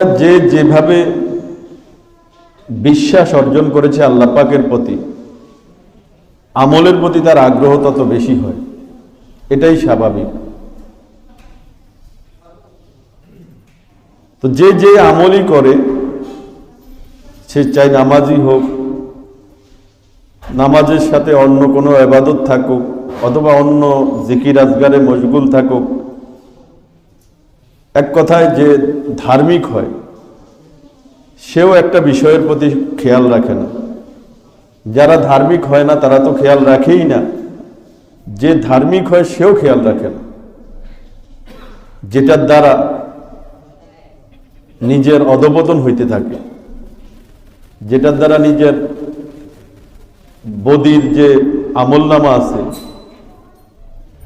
যে যেভাবে বিশ্বাস অর্জন করেছে আল্লাহ পাকের প্রতি, আমলের প্রতি তার আগ্রহ তত বেশি হয়। এটাই স্বাভাবিক। তো যে যে আমলই করে, সে চাই নামাজই হোক, নামাজের সাথে অন্য কোনো আবাদত থাকুক, অথবা অন্য জিকির আজগারে মশগুল থাকুক এক কথায় যে ধার্মিক হয়, সেও একটা বিষয়ের প্রতি খেয়াল রাখে না। যারা ধার্মিক হয় না, তারা তো খেয়াল রাখেই না। যে ধার্মিক হয়, সেও খেয়াল রাখে না। যেটার দ্বারা নিজের অধপতন হইতে থাকে। যেটার দ্বারা নিজের বদির যে আমলনামা আছে,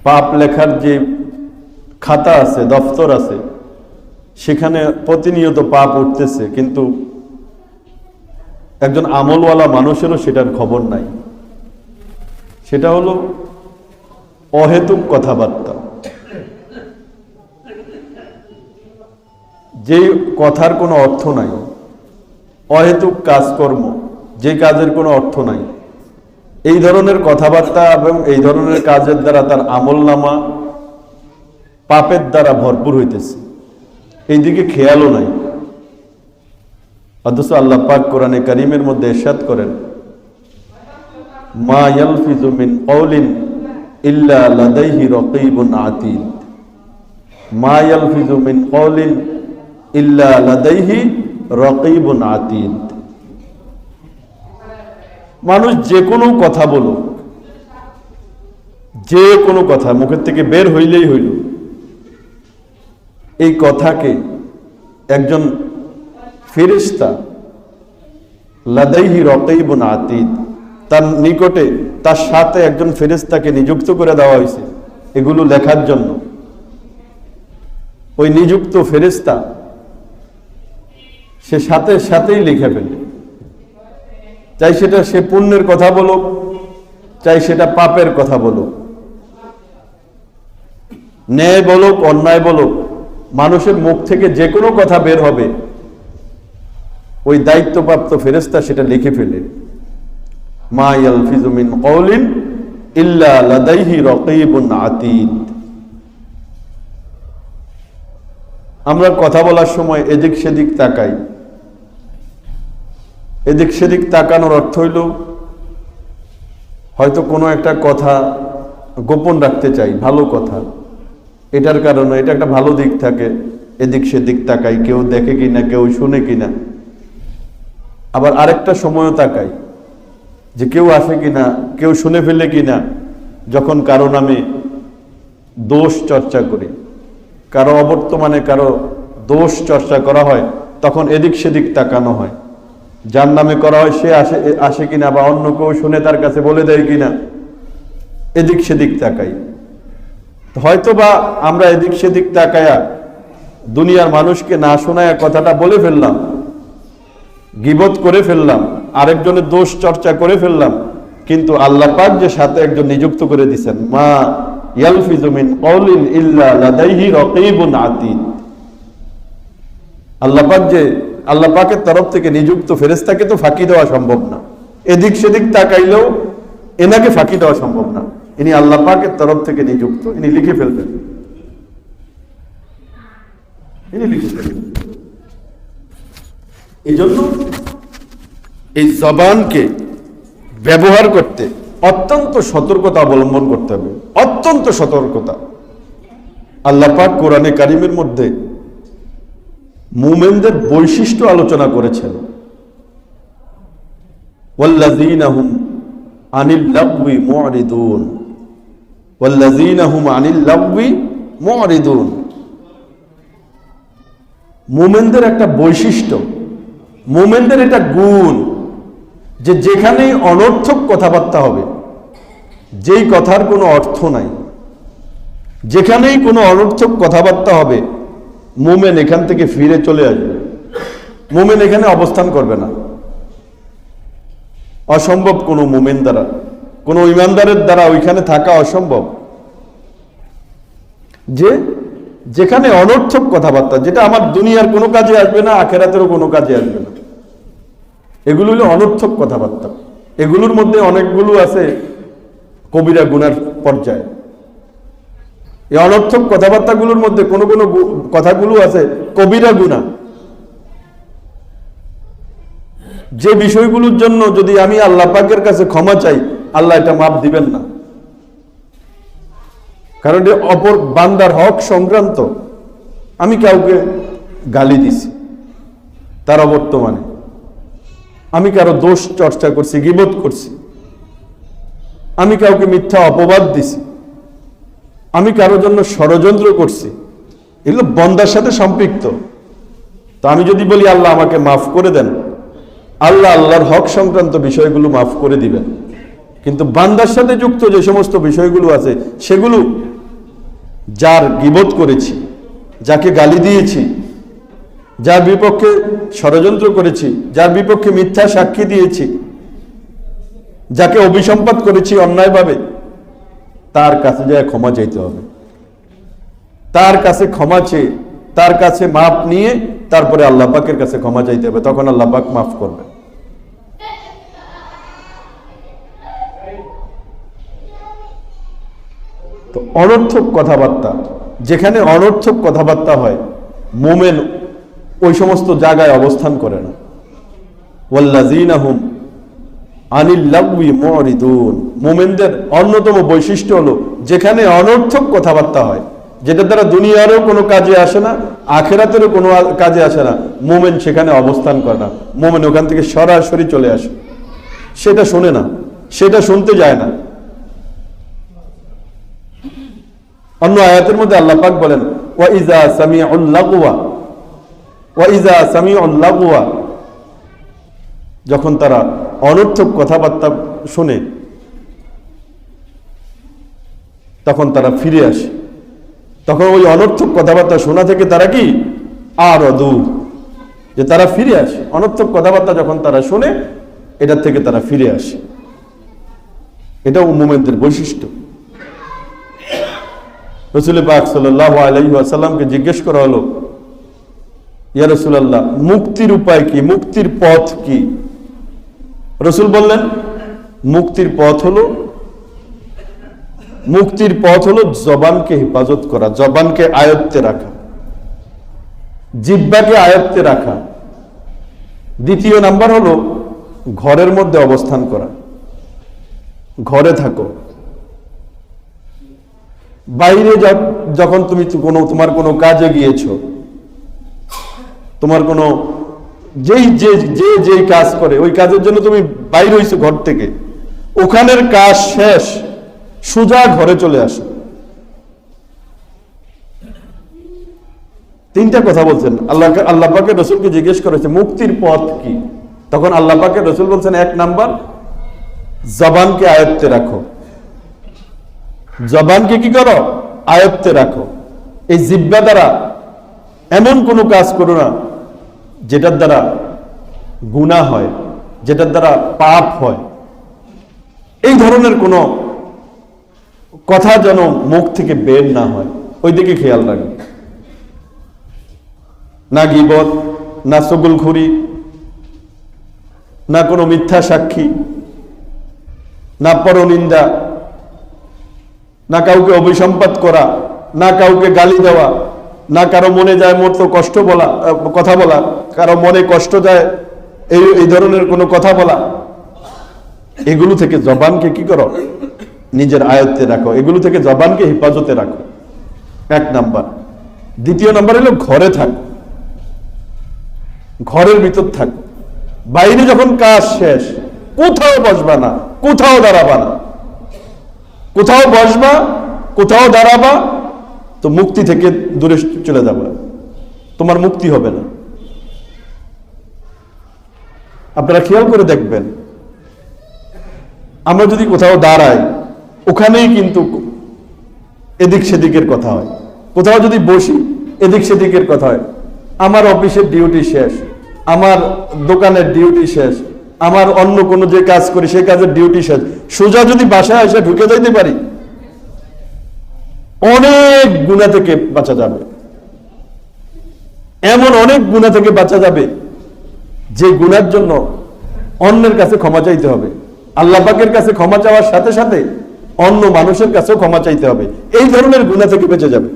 পাপ লেখার যে খাতা আছে, দফতর আছে সেখানে প্রতিনিয়ত পাপ উঠতেছে, কিন্তু একজন আমলওয়ালা মানুষেরও সেটার খবর নাই। সেটা হলো অহেতুক কথাবার্তা। যেই কথার কোনো অর্থ নাই, অহেতুক কাজকর্ম, যে কাজের কোনো অর্থ নাই। এই ধরনের কথাবার্তা এবং এই ধরনের কাজের দ্বারা তার আমলনামা পাপের দ্বারা ভরপুর হইতেছে। এই দিকে খেয়ালও নাই। অথচ আল্লাহ পাক কোরআনে করিমের মধ্যে এরশাদ করেন, মা মা মিন মানুষ যে কোনো কথা বলুক, যে কোনো কথা মুখের থেকে বের হইলেই হইল। এই কথাকে একজন ফেরিস্তা লাদাইহি রকাইবুন আতিদ, তার নিকটে, তার সাথে একজন ফেরিস্তাকে নিযুক্ত করে দেওয়া হয়েছে এগুলো লেখার জন্য। ওই নিযুক্ত ফেরিস্তা সে সাথে সাথেই লিখে ফেলে। চাই সেটা সে পুণ্যের কথা বলুক, চাই সেটা পাপের কথা বলুক। ন্যায় বলুক, অন্যায় বলুক মানুষের মুখ থেকে যে কোনো কথা বের হবে। ওই দায়িত্বপ্রাপ্ত ফেরেস্তা সেটা লিখে ফেলে। আমরা কথা বলার সময় এদিক সেদিক তাকাই। এদিক সেদিক তাকানোর অর্থ হইল, হয়তো কোনো একটা কথা গোপন রাখতে চাই, ভালো কথা। এটার কারণে এটা একটা ভালো দিক থাকে। এদিক সেদিক তাকাই, কেউ দেখে কিনা, কেউ শুনে কিনা। আবার আরেকটা সময়ও তাকাই, যে কেউ আসে কিনা, কেউ শুনে ফেলে কিনা, যখন কারও নামে দোষ চর্চা করি, কারও অবর্তমানে কারও দোষ চর্চা করা হয়, তখন এদিক সেদিক তাকানো হয়। যার নামে করা হয়, সে আসে আসে কিনা বা অন্য কেউ শুনে তার কাছে বলে দেয় কিনা, এদিক সেদিক তাকাই। হয়তো বা আমরা এদিক সেদিক তাকায়া দুনিয়ার মানুষকে না শোনায় কথাটা বলে ফেললাম, গিবত করে ফেললাম, আরেকজনের দোষ চর্চা করে ফেললাম, কিন্তু আল্লাহ পাক যে সাথে একজন নিযুক্ত করে দিছেন, মা ইয়ালফিজু মিন কওলিন ইল্লা লাদাইহি রাকীবুন আতীদ। আল্লাহ পাক যে, আল্লাহ পাকের তরফ থেকে নিযুক্ত ফেরেশতাকে তো ফাঁকি দেওয়া সম্ভব না। এদিক সেদিক তাকাইলেও এনাকে ফাঁকি দেওয়া সম্ভব না। ইনি আল্লাহ পাকের তরফ থেকে নিযুক্ত, ইনি লিখে ফেলবেন ইনি লিখে এই জন্য এই জবানকে ব্যবহার করতে অত্যন্ত সতর্কতা অবলম্বন করতে হবে। অত্যন্ত সতর্কতা। আল্লাহ পাক কোরআনে কারিমের মধ্যে মুমেনদের বৈশিষ্ট্য আলোচনা করেছেন। ওয়াল্লাযীনা হুম আনিল লাগবি মুরিদুন আনিল মুমেনদের একটা বৈশিষ্ট্য, মোমেনদের এটা গুণ, যে যেখানেই অনর্থক কথাবার্তা হবে, যেই কথার কোনো অর্থ নাই। যেখানেই কোনো অনর্থক কথাবার্তা হবে, মোমেন এখান থেকে ফিরে চলে আসবে। মোমেন এখানে অবস্থান করবে না। অসম্ভব কোনো মোমেন দ্বারা। কোনো ইমানদারের দ্বারা ওইখানে থাকা অসম্ভব। যে যেখানে অনর্থক কথাবার্তা, যেটা আমার দুনিয়ার কোনো কাজে আসবে না, আখেরাতেরও কোনো কাজে আসবে না। এগুলো হলো অনর্থক কথাবার্তা। এগুলোর মধ্যে অনেকগুলো আছে কবিরা গুনার পর্যায়ে। এই অনর্থক কথাবার্তাগুলোর মধ্যে কোনো কোনো কথাগুলো আছে কবিরা গুণা। যে বিষয়গুলোর জন্য যদি আমি আল্লাহ পাকের কাছে ক্ষমা চাই আল্লাহ এটা মাপ দিবেন না। কারণ এটা অপর বান্দার হক সংক্রান্ত আমি কাউকে গালি দিছি, তার অবর্তমানে। আমি কারও দোষ চর্চা করছি গিবোধ করছি। আমি কাউকে মিথ্যা অপবাদ দিছি। আমি কারও জন্য ষড়যন্ত্র করছি। এগুলো বন্দার সাথে সম্পৃক্ত। তো আমি যদি বলি, আল্লাহ আমাকে মাফ করে দেন, আল্লাহ আল্লাহর হক সংক্রান্ত বিষয়গুলো মাফ করে দিবেন। কিন্তু বান্দার সাথে যুক্ত যে সমস্ত বিষয়গুলো আছে, সেগুলো যার গিবোধ করেছি, যাকে গালি দিয়েছি, যার বিপক্ষে ষড়যন্ত্র করেছি, যার বিপক্ষে মিথ্যা সাক্ষী দিয়েছি, যাকে অভিসম্পাদ করেছি অন্যায়ভাবে, তার কাছে যায় ক্ষমা চাইতে হবে। তার কাছে ক্ষমা চেয়ে, তার কাছে মাপ নিয়ে, তারপরে আল্লাহ পাকের কাছে ক্ষমা চাইতে হবে। তখন আল্লাহ পাক মাফ করবে তো অনর্থক কথাবার্তা, যেখানে অনর্থক কথাবার্তা হয়, মোমেন ওই সমস্ত জায়গায় অবস্থান করে না। ওয়াল্লাযীনা হুম আনিল লাগবি মরিদুন। মোমেনদের অন্যতম বৈশিষ্ট্য হলো, যেখানে অনর্থক কথাবার্তা হয় যেটা দ্বারা দুনিয়ারও কোনো কাজে আসে না, আখেরাতেরও কোনো কাজে আসে না, মোমেন সেখানে অবস্থান করে না। মোমেন ওখান থেকে সরাসরি চলে আসে। সেটা শোনে না, সেটা শুনতে যায় না। অন্য আয়াতের মধ্যে আল্লাহ পাক বলেন, ওয়া ইজা সামিউল লাগওয়া ওয়া ইজা সামিউল লাগওয়া যখন তারা অনর্থক কথাবার্তা শুনে, তখন তারা ফিরে আসে। তখন ওই অনর্থক কথাবার্তা শোনা থেকে তারা কি? আর দূর। যে তারা ফিরে আসে। অনর্থক কথাবার্তা যখন তারা শোনে, এটার থেকে তারা ফিরে আসে। এটা মোমেনদের বৈশিষ্ট্য। রসুল সাল্লাহ আলাইসাল্লামকে জিজ্ঞেস করা হলো, ইয়া রসুলাল্লাহ, মুক্তির উপায় কি? মুক্তির পথ কি? রসুল বললেন, মুক্তির পথ হলো, মুক্তির পথ হলো জবানকে হেফাজত করা, জবানকে আয়ত্তে রাখা জিব্বাকে আয়ত্তে রাখা। দ্বিতীয় নাম্বার হলো, ঘরের মধ্যে অবস্থান করা, ঘরে থাকো। বাইরে যখন তুমি কোনো তোমার কোনো কাজে গিয়েছো, তোমার কোনো যেই যে যে যেই কাজ করে, ওই কাজের জন্য তুমি বাইরে হয়েছো ঘর থেকে। ওখানের কাজ শেষ, সোজা ঘরে চলে আসো। তিনটা কথা বলছেন। আল্লাহ আল্লাহ পাকে রসুলকে জিজ্ঞেস করেছে, মুক্তির পথ কি? তখন আল্লাহ পাকে রসুল বলছেন, এক নাম্বার, জবানকে আয়ত্তে রাখো। জবানকে কি করো? আয়ত্তে রাখো। এই জিব্বা দ্বারা এমন কোনো কাজ করো না, যেটার দ্বারা গুণা হয়, যেটার দ্বারা পাপ হয়। এই ধরনের কোনো কথা যেন মুখ থেকে বের না হয়। ওই দিকে খেয়াল রাখবে। না গিবত, না সগুলখুরি, না কোনো মিথ্যা সাক্ষী, না পরনিন্দা না কাউকে অভিসম্পাদ করা, না কাউকে গালি দেওয়া, না কারও মনে যায় মতো কষ্ট বলা কথা বলা, কারও মনে কষ্ট যায় এই এই ধরনের কোনো কথা বলা। এগুলো থেকে জবানকে কি করো? নিজের আয়ত্তে রাখো। এগুলো থেকে জবানকে হেফাজতে রাখো। এক নাম্বার। দ্বিতীয় নাম্বার হলো ঘরে থাকো। ঘরের ভিতর থাকো। বাইরে যখন কাজ শেষ, কোথাও বসবা না, কোথাও দাঁড়াবা না। কোথাও বসবা, কোথাও দাঁড়াবা, তো মুক্তি থেকে দূরে চলে যাবা। তোমার মুক্তি হবে না। আপনারা খেয়াল করে দেখবেন, আমরা যদি কোথাও দাঁড়াই, ওখানেই কিন্তু এদিক সেদিকের কথা হয়। কোথাও যদি বসি, এদিক সেদিকের কথা হয়। আমার অফিসের ডিউটি শেষ, আমার দোকানের ডিউটি শেষ আমার অন্য কোনো যে কাজ করি, সেই কাজের ডিউটি শেষ। সোজা যদি বাসায় এসে ঢুকে যাইতে পারি, অনেক গুণা থেকে বাঁচা যাবে। এমন অনেক গুণা থেকে বাঁচা যাবে, যে গুণার জন্য অন্যের কাছে ক্ষমা চাইতে হবে। আল্লাহ পাকের কাছে ক্ষমা চাওয়ার সাথে সাথে অন্য মানুষের কাছেও ক্ষমা চাইতে হবে। এই ধরনের গুণা থেকে বেঁচে যাবে।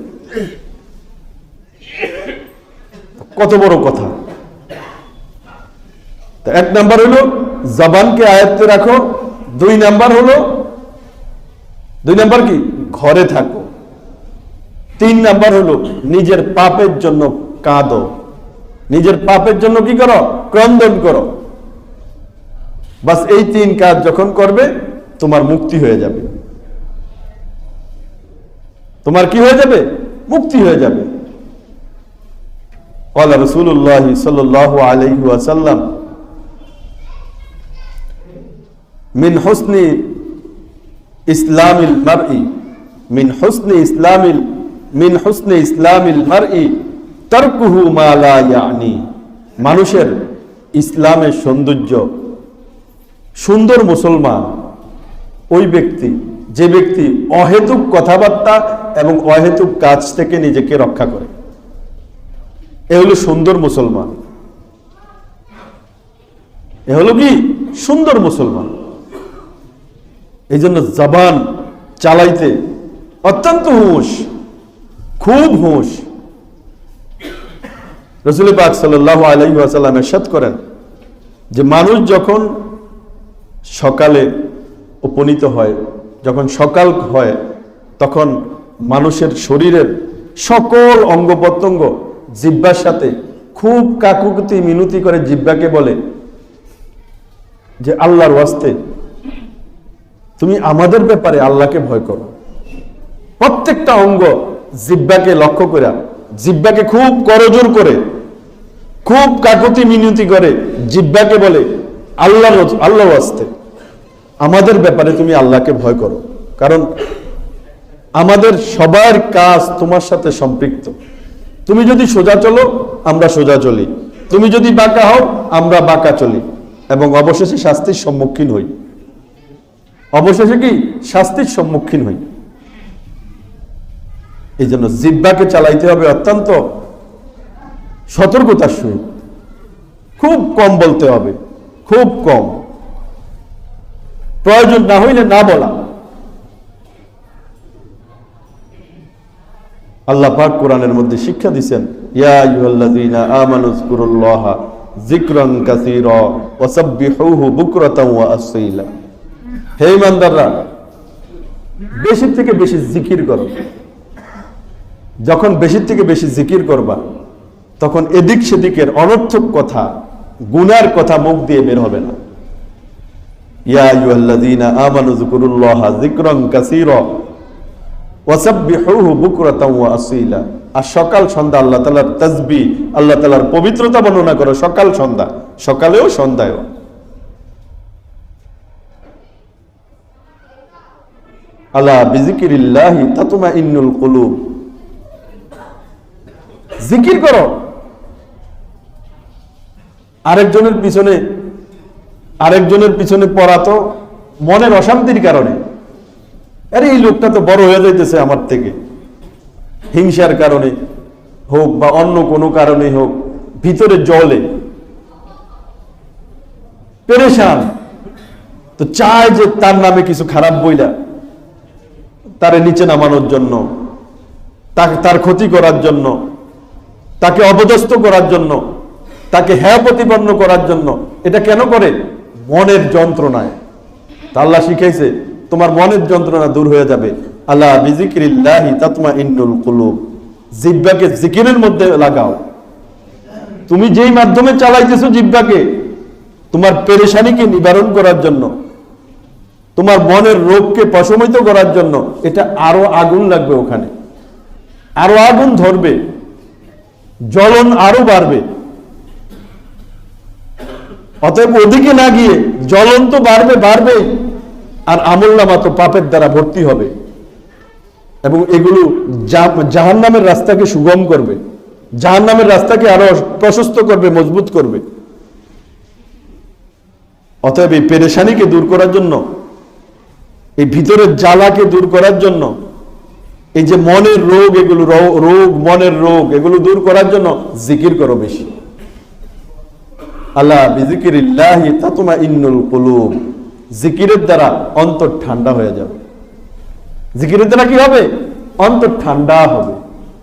কত বড় কথা। তো এক নাম্বার হলো জবানকে আয়ত্তে রাখো দুই নাম্বার হলো দুই নাম্বার কি ঘরে থাকো তিন নাম্বার হলো নিজের পাপের জন্য কাঁদো নিজের পাপের জন্য কি করো ক্রন্দন করো বাস এই তিন কাজ যখন করবে তোমার মুক্তি হয়ে যাবে তোমার কি হয়ে যাবে মুক্তি হয়ে যাবে قال رسول الله صلى الله عليه وسلم মিন হোসনি ইসলামিল মারই, মিন হোসনি ইসলামিল, মিন হোসনি ইসলামিল মারই, তর্কুহু মালা মানুষের ইসলামের সৌন্দর্য, সুন্দর মুসলমান, ওই ব্যক্তি, যে ব্যক্তি অহেতুক কথাবার্তা এবং অহেতুক কাজ থেকে নিজেকে রক্ষা করে। এ হলো সুন্দর মুসলমান। এ হলো কি? সুন্দর মুসলমান। এই জন্য জবান চালাইতে অত্যন্ত হুঁশ, খুব হুঁশ। রসুল পাক সাল্লাহ আলহিহাসাল্লাম এরশাদ করেন যে মানুষ যখন সকালে উপনীত হয়, যখন সকাল হয়, তখন মানুষের শরীরের সকল অঙ্গ প্রত্যঙ্গ জিব্বার সাথে খুব কাকুকুতি মিনতি করে জিব্বাকে বলে যে আল্লাহর ওয়াস্তে তুমি আমাদের ব্যাপারে আল্লাহকে ভয় করো। প্রত্যেকটা অঙ্গ জিব্বাকে লক্ষ্য করে, জিব্বাকে খুব করজোর করে, খুব কাকুতি মিনতি করে জিব্বাকে বলে, আল্লাহর আল্লাহ আসতে আমাদের ব্যাপারে তুমি আল্লাহকে ভয় করো। কারণ আমাদের সবার কাজ তোমার সাথে সম্পৃক্ত। তুমি যদি সোজা চলো, আমরা সোজা চলি। তুমি যদি বাঁকা হও, আমরা বাঁকা চলি। এবং অবশেষে শাস্তির সম্মুখীন হই। অবশেষে কি শাস্তির সম্মুখীন হই? এই জন্য জিব্বাকে চালাইতে হবে অত্যন্ত সতর্কতার সহিত। খুব কম বলতে হবে, খুব কম। প্রয়োজন না হইলে না বলা। আল্লাহ পাক কোরআনের মধ্যে শিক্ষা দিচ্ছেন ইয়া হে ইমানদাররা বেশি থেকে বেশি জিকির করো। যখন বেশি থেকে বেশি জিকির করবা, তখন এদিক সেদিকের অনর্থক কথা, গুনার কথা মুখ দিয়ে বের হবে না। ইয়া আর সকাল সন্ধ্যা তাসবিহ, আল্লাহ তাআলার পবিত্রতা বর্ণনা করো, সকাল সন্ধ্যা। সকালেও সন্ধ্যায়ও। আলা বিজিকিরিল্লাহি তাতমাইন্নুল কুলুব। জিকির করো। আরেকজনের পিছনে আরেকজনের পিছনে পড়া তো মনের অশান্তির কারণে। আরে, এই লোকটা তো বড় হয়ে যাইতেছে আমার থেকে। হিংসার কারণে হোক বা অন্য কোনো কারণে হোক, ভিতরে জলে। পেরেশান। তো চায় যে তার নামে কিছু খারাপ বইলা। তারে নিচে নামানোর জন্য তার ক্ষতি করার জন্য, তাকে অপদস্থ করার জন্য, তাকে হ্যাঁ প্রতিপন্ন করার জন্য, এটা কেন করে? মনের যন্ত্রণায়। তা আল্লাহ শিখাইছে, তোমার মনের যন্ত্রণা দূর হয়ে যাবে। আল্লাহ বিজিকিরিল্লাহি তাতমা ইন্নুল কুলুব। জিব্বাকে জিকিরের মধ্যে লাগাও। তুমি যেই মাধ্যমে চালাইতেছো জিব্বাকে, তোমার পেরেশানিকে নিবারণ করার জন্য। তোমার মনের রোগকে প্রশমিত করার জন্য এটা আরও আগুন লাগবে ওখানে। আরও আগুন ধরবে। জ্বলন আরও বাড়বে। অতএব ওদিকে না গিয়ে জ্বলন তো বাড়বে বাড়বে, আর আমল নামা তো পাপের দ্বারা ভর্তি হবে। এবং এগুলো জাহান নামের রাস্তাকে সুগম করবে। জাহান নামের রাস্তাকে আরও প্রশস্ত করবে, মজবুত করবে। অতএব এই পেরেশানিকে দূর করার জন্য এই ভিতরের জ্বালাকে দূর করার জন্য, এই যে মনের রোগ এগুলো রোগ, মনের রোগ এগুলো দূর করার জন্য জিকির করো বেশি। আল্লাহ বিজিকিরিল্লাহি ইন্নুল জিকিরের দ্বারা অন্তর ঠান্ডা হয়ে যাবে। জিকিরের দ্বারা কি হবে? অন্তর ঠান্ডা হবে।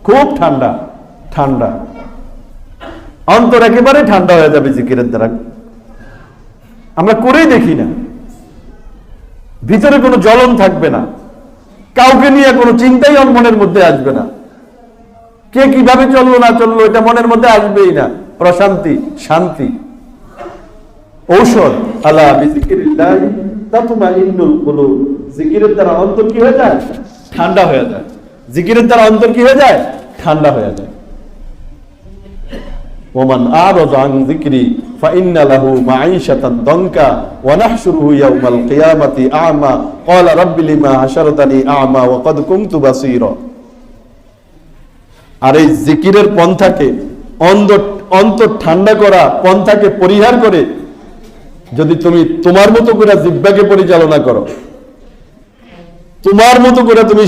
খুব ঠান্ডা ঠান্ডা। অন্তর একেবারে ঠান্ডা হয়ে যাবে জিকিরের দ্বারা। আমরা করেই দেখি না। ভিতরে কোনো জ্বলন থাকবে না। কাউকে নিয়ে কোনো চিন্তাই ওর মনের মধ্যে আসবে না। কে কীভাবে চলল না চলল, এটা মনের মধ্যে আসবেই না। প্রশান্তি, শান্তি। ঔষধ আলা বিজিকিরিল্লাহ তাতমাইন্নুল কুলুব। জিকিরের দ্বারা অন্তর কি হয়ে যায়? ঠান্ডা হয়ে যায়। জিকিরের দ্বারা অন্তর কি হয়ে যায়? ঠান্ডা হয়ে যায়। ওমান আরাদা আন যিকরি فإن له معيشة ضنكا ونحشره يوم القيامة أعمى قال رب لما حشرتني أعمى وقد كنت بصيرا আর এই জিকিরের পন্থাকে অন্তর অন্তর ঠান্ডা করা পন্থাকে পরিহার করে যদি তুমি তোমার মতো করে জিব্বাকে পরিচালনা করো তোমার মতো করে তুমি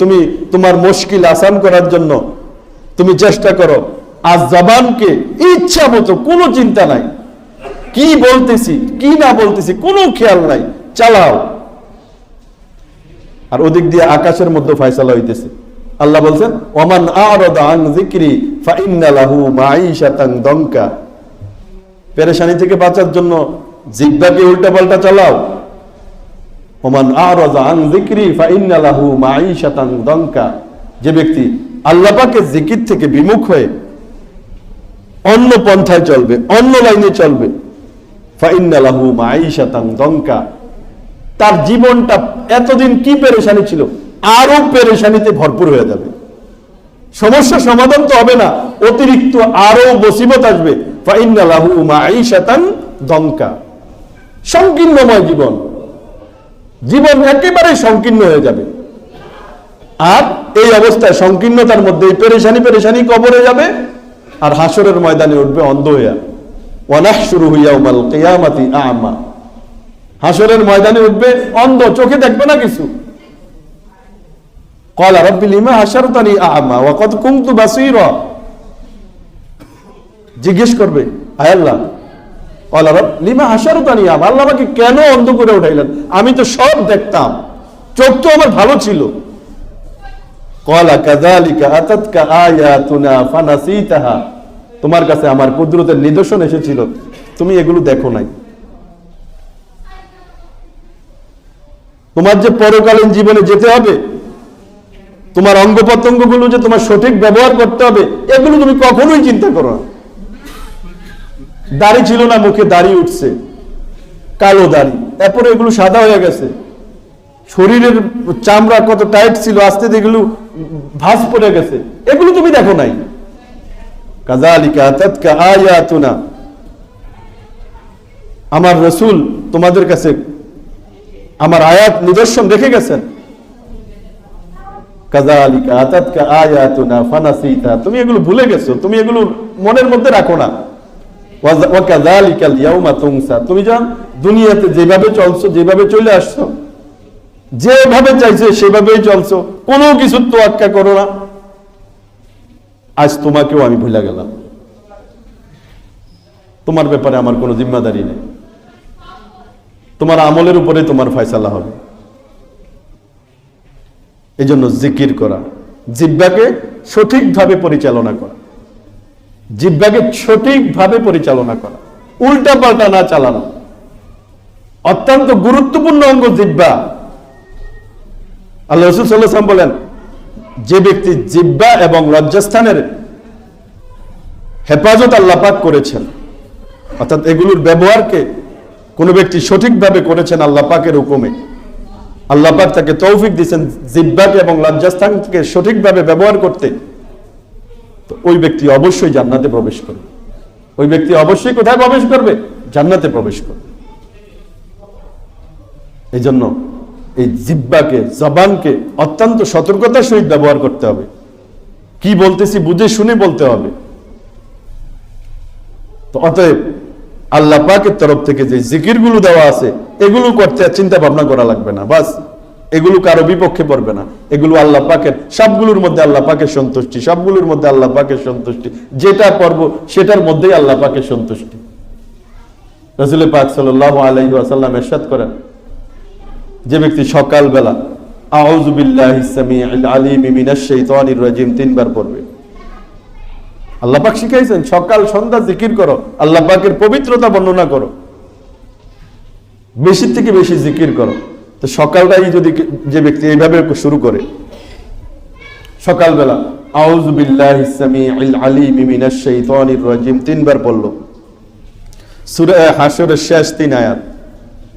তুমি তোমার মুশকিল আসান করার জন্য তুমি চেষ্টা করো আর জবানকে ইচ্ছা মতো, কোনো চিন্তা নাই। কি বলতেছি, কি না বলতেছি, কোনো খেয়াল নাই। চালাও। আর ওদিক দিয়ে আকাশের মধ্যে ফয়সালা হইতেছে। আল্লাহ বলছেন, ওমান আন যিকরি ফাইন্না মাঈশাতান দঙ্কা পেরেশানি থেকে বাঁচার জন্য জিব্বাকে উল্টা পাল্টা চালাও। ওমান আরাদা আন যিকরি ফাইন্না লাহু মাঈশাতান দঙ্কা যে ব্যক্তি আল্লাহ পাকের জিকির থেকে বিমুখ হয়ে অন্য পন্থায় চলবে, অন্য লাইনে চলবে। তার জীবনটা এতদিন কি পেরেশানি ছিল? আরও পেরেশানিতে ভরপুর হয়ে যাবে। সমস্যা সমাধান তো হবে না, অতিরিক্ত আরও মুসিবত আসবে। সংকীর্ণময় জীবন। জীবন একেবারে সংকীর্ণ হয়ে যাবে। আর এই অবস্থায় সংকীর্ণতার মধ্যে পেরেশানি পেরেশানি কবরে যাবে। আর হাসরের ময়দানে উঠবে অন্ধ হইয়া। ওয়ানাহ শুরু হইয়া উমাল কেয়ামাতি আমা। হাসরের ময়দানে উঠবে অন্ধ, চোখে দেখবে না কিছু। জিজ্ঞেস করবে, আয় আল্লাহ কলা রব লিমা হাসারতানি আমা? আল্লাহ আমাকে কেন অন্ধ করে উঠাইলেন? আমি তো সব দেখতাম। চোখ তো আমার ভালো ছিল। কলা কাযালিকা আতাতকা আয়াতুনা ফানাসিতাহা। তোমার কাছে আমার কুদরতের নিদর্শন এসেছিল। তুমি এগুলো দেখো নাই। তোমার যে পরকালীন জীবনে যেতে হবে, তোমার অঙ্গ প্রত্যঙ্গগুলো যে তোমার সঠিক ব্যবহার করতে হবে, এগুলো তুমি কখনোই চিন্তা করো না। দাড়ি ছিল না, মুখে দাড়ি উঠছে। কালো দাড়ি। এরপরে এগুলো সাদা হয়ে গেছে। শরীরের চামড়া কত টাইট ছিল, আস্তে এগুলো ভাঁজ পড়ে গেছে। এগুলো তুমি দেখো নাই। কাজালিকা তাতকা আয়াতুনা। আমার রসুল তোমাদের কাছে আমার আয়াত নিদর্শন রেখে গেছেন। কাজালিকা আয়াতুনা ফানাসিতা। তুমি এগুলো ভুলে গেছো, তুমি এগুলো মনের মধ্যে রাখো না। ওয়াকাযালিকাল ইয়াউমা তুনসা তুমি জান দুনিয়াতে যেভাবে চলছো, যেভাবে চলে আসছো যেভাবে চাইছে, সেভাবেই চলছো। কোনো কিছু তো আটকা করো না। আজ তোমাকেও আমি ভুলে গেলাম। তোমার ব্যাপারে আমার কোনো জিম্মাদারি নেই। তোমার আমলের উপরে তোমার ফয়সালা হবে। এই জন্য জিকির করা জিব্বাকে সঠিকভাবে পরিচালনা করা জিব্বাকে সঠিকভাবে পরিচালনা করা উল্টা পাল্টা না চালানো। অত্যন্ত গুরুত্বপূর্ণ অঙ্গ জিব্বা আল্লাহ রসুল সাল্লাম বলেন, যে ব্যক্তি জিব্বা এবং লজ্জাস্থানের হেফাজত আল্লাহ পাক করেছেন, অর্থাৎ এগুলোর ব্যবহারকে কোনো ব্যক্তি সঠিকভাবে করেছেন আল্লাহ পাকের হুকুমে। আল্লাহ পাক তাকে তৌফিক দিয়েছেন জিব্বাকে এবং লজ্জাস্থানকে সঠিকভাবে ব্যবহার করতে। তো ওই ব্যক্তি অবশ্যই জান্নাতে প্রবেশ করবে। ওই ব্যক্তি অবশ্যই কোথায় প্রবেশ করবে? জান্নাতে প্রবেশ করবে। এই জন্য এই জিব্বাকে, জবানকে অত্যন্ত সতর্কতার সহিত ব্যবহার করতে হবে। কি বলতেছি বুঝে শুনে বলতে হবে। তো অতএব আল্লাহ পাকের তরফ থেকে যে জিকিরগুলো দেওয়া আছে, এগুলো করতে আর চিন্তা ভাবনা করা লাগবে না। বাস, এগুলো কারও বিপক্ষে পড়বে না। এগুলো আল্লাহ পাকের, সবগুলোর মধ্যে আল্লাহ পাকের সন্তুষ্টি, সবগুলোর মধ্যে আল্লাহ পাকের সন্তুষ্টি। যেটা পড়ব সেটার মধ্যেই আল্লাহ পাকের সন্তুষ্টি। রসুল পাক সাল্লাহ আলহি আসাল্লাম এরশাদ করেন যে ব্যক্তি সকালবেলা মিনাশ তিনবার পড়বে। আল্লাহ পাক শিখাইছেন, সকাল, সন্ধ্যা জিকির করো, আল্লাহ পাকের পবিত্রতা বর্ণনা করো। বেশি থেকে বেশি জিকির করো। তো সকালটাই যদি যে ব্যক্তি এইভাবে শুরু করে, সকালবেলা রাজিম তিনবার পড়ল। সূরা হাশরের শেষ তিন আয়াত।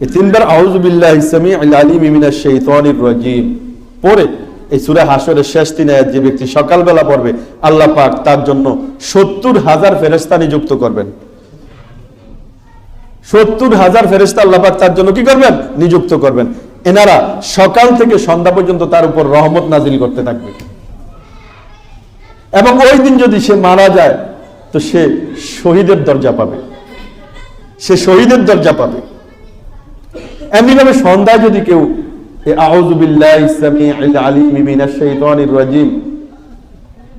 এই তিনবার মিনাশ শাইতানির রাজিম। পড়ে এই সূরা হাশরের শেষ যে ব্যক্তি সকালবেলা পড়বে, আল্লাহ পাক তার জন্য সত্তর হাজার ফেরেশতা নিযুক্ত করবেন। সত্তর হাজার ফেরেশতা আল্লাহ পাক তার জন্য কি করবেন? নিযুক্ত করবেন। এনারা সকাল থেকে সন্ধ্যা পর্যন্ত তার উপর রহমত নাজিল করতে থাকবে। এবং ওই দিন যদি সে মারা যায়, তো সে শহীদের দরজা পাবে। সে শহীদের দরজা পাবে। এমনিভাবে সন্ধ্যায় যদি কেউ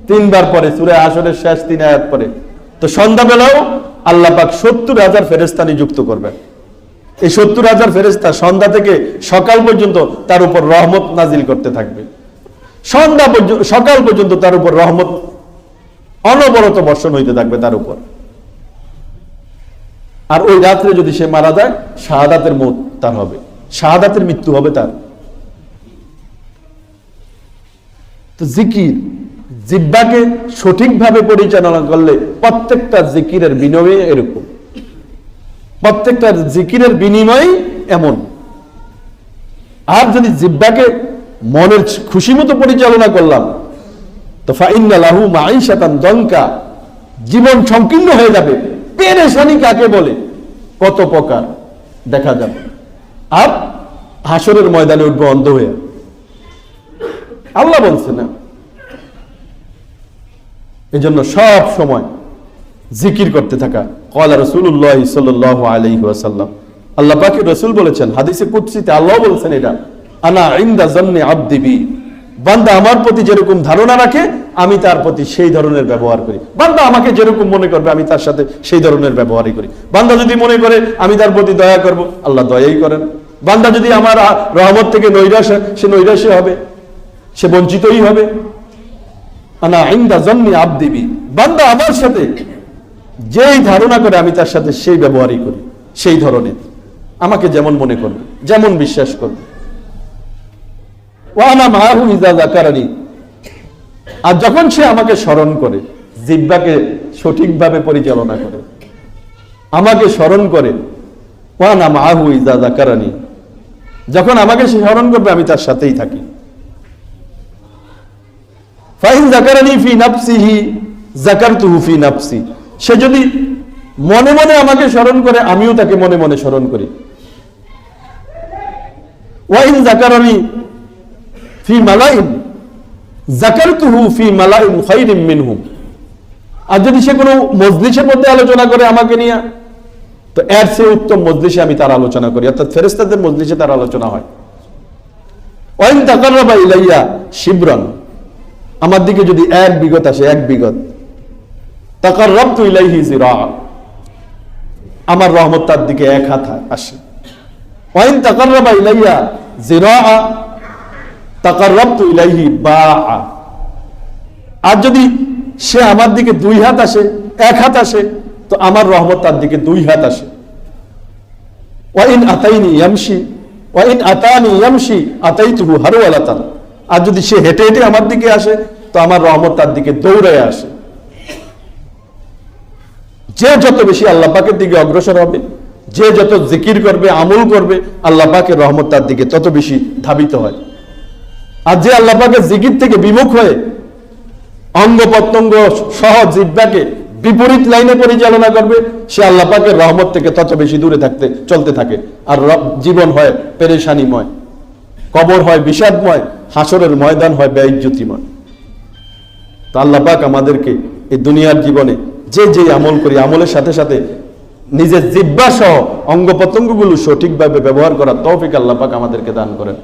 তিনবার পরে, সুরে আসরের শেষ তিন আয়াত পরে, তো আল্লাহ পাক সত্তর হাজার ফেরেস্তা নিযুক্ত এই সত্তর হাজার ফেরেস্তা সন্ধ্যা থেকে সকাল পর্যন্ত তার উপর রহমত নাজিল করতে থাকবে। সন্ধ্যা পর্যন্ত, সকাল পর্যন্ত তার উপর রহমত অনবরত বর্ষণ হইতে থাকবে তার উপর। আর ওই রাত্রে যদি সে মারা যায়, শাহাদাতের মত তার হবে। শাহাদাতের মৃত্যু হবে তার। তো জিকির, জিব্বাকে সঠিকভাবে পরিচালনা করলে প্রত্যেকটা জিকিরের বিনিময়ে এরকম। প্রত্যেকটা জিকিরের বিনিময় এমন। আর যদি জিব্বাকে মনের খুশি মতো পরিচালনা করলাম, তো ফাইন্না লাহু মাইশাতান দঙ্কা জীবন সংকীর্ণ হয়ে যাবে। পেরেশানি কাকে বলে? কত প্রকার দেখা যাবে। আর হাসরের ময়দানে উঠবো অন্ধ হয়ে। আল্লাহ বলছে না। এই জন্য সব সময় জিকির করতে থাকা। কলা রসুল্লাহ সাল্লাহ আলাইহি আসাল্লাম আল্লাহ পাকে রসুল বলেছেন, হাদিসে কুৎসিতে আল্লাহ বলছেন এটা, আনা ইন্দা জন্মে আবদিবি বান্দা আমার প্রতি যেরকম ধারণা রাখে, আমি তার প্রতি সেই ধরনের ব্যবহার করি। বান্দা আমাকে যেরকম মনে করবে, আমি তার সাথে সেই ধরনের ব্যবহারই করি। বান্দা যদি মনে করে, আমি তার প্রতি দয়া করব, আল্লাহ দয়াই করেন। বান্দা যদি আমার রহমত থেকে নৈরাশ সে নৈরাশে হবে। সে বঞ্চিতই হবে। আনা ইন্দা জন্মি আবদিবি বান্দা আমার সাথে যেই ধারণা করে, আমি তার সাথে সেই ব্যবহারই করি, সেই ধরনের। আমাকে যেমন মনে করবে, যেমন বিশ্বাস করবে। আর যখন সে আমাকে স্মরণ করে জিব্বাকে সঠিকভাবে পরিচালনা করে, আমাকে স্মরণ করে ওয়ানা মাহু ইজা জাকারানি যখন আমাকে সে স্মরণ করবে, আমি তার সাথেই থাকি। সে যদি মনে মনে আমাকে স্মরণ করে, আমিও তাকে মনে মনে স্মরণ করি। ফি মালাইন জাকারতুহু ফি মালাইন আর যদি সে কোনো মজলিসের মধ্যে আলোচনা করে আমাকে নিয়ে, তো এর সে উত্তম মজলিসে আমি তার আলোচনা করি, অর্থাৎ ফেরেস্তাদের মজলিসে তার আলোচনা হয়। ওয়াইন তাকাররাবা ইলাইয়া শিবরান, আমার দিকে যদি এক বিগত আসে, এক বিগত। তাকার রব্তু ইলাইহি জিরা আমার রহমত তার দিকে এক হাত আসে। ওয়াইন তাকাররাবা ইলাইয়া জিরা আর যদি সে আমার দিকে দুই হাত আসে, এক হাত আসে, তো আমার রহমত তার দিকে দুই হাত আসে। Wine আতাইনি ইয়ামশি wine আতানি ইয়ামশি, আতাইতুহু হারওয়ালাতান। আর যদি সে হেঁটে হেঁটে আমার দিকে আসে, তো আমার রহমত তার দিকে দৌড়ে আসে। যে যত বেশি আল্লাহ পাকের দিকে অগ্রসর হবে, যে যত জিকির করবে, আমল করবে, আল্লাহ পাকের রহমত তার দিকে তত বেশি ধাবিত হয়। আর যে আল্লাহ পাকের জিকির থেকে বিমুখ হয়ে অঙ্গ প্রত্যঙ্গ সহ জিব্বাকে বিপরীত লাইনে পরিচালনা করবে, সে আল্লাহ পাকের রহমত থেকে তত বেশি দূরে থাকতে, চলতে থাকে। আর জীবন হয় পেরেশানিময়, কবর হয় বিষাদময়, হাসরের ময়দান হয় ব্যয়জ্যোতিময় তো আল্লাহ পাক আমাদেরকে এই দুনিয়ার জীবনে যে যে আমল করি, আমলের সাথে সাথে নিজের জিব্বা সহ অঙ্গ প্রত্যঙ্গগুলো সঠিকভাবে ব্যবহার করার তৌফিক আল্লাহ পাক আমাদেরকে দান করেন।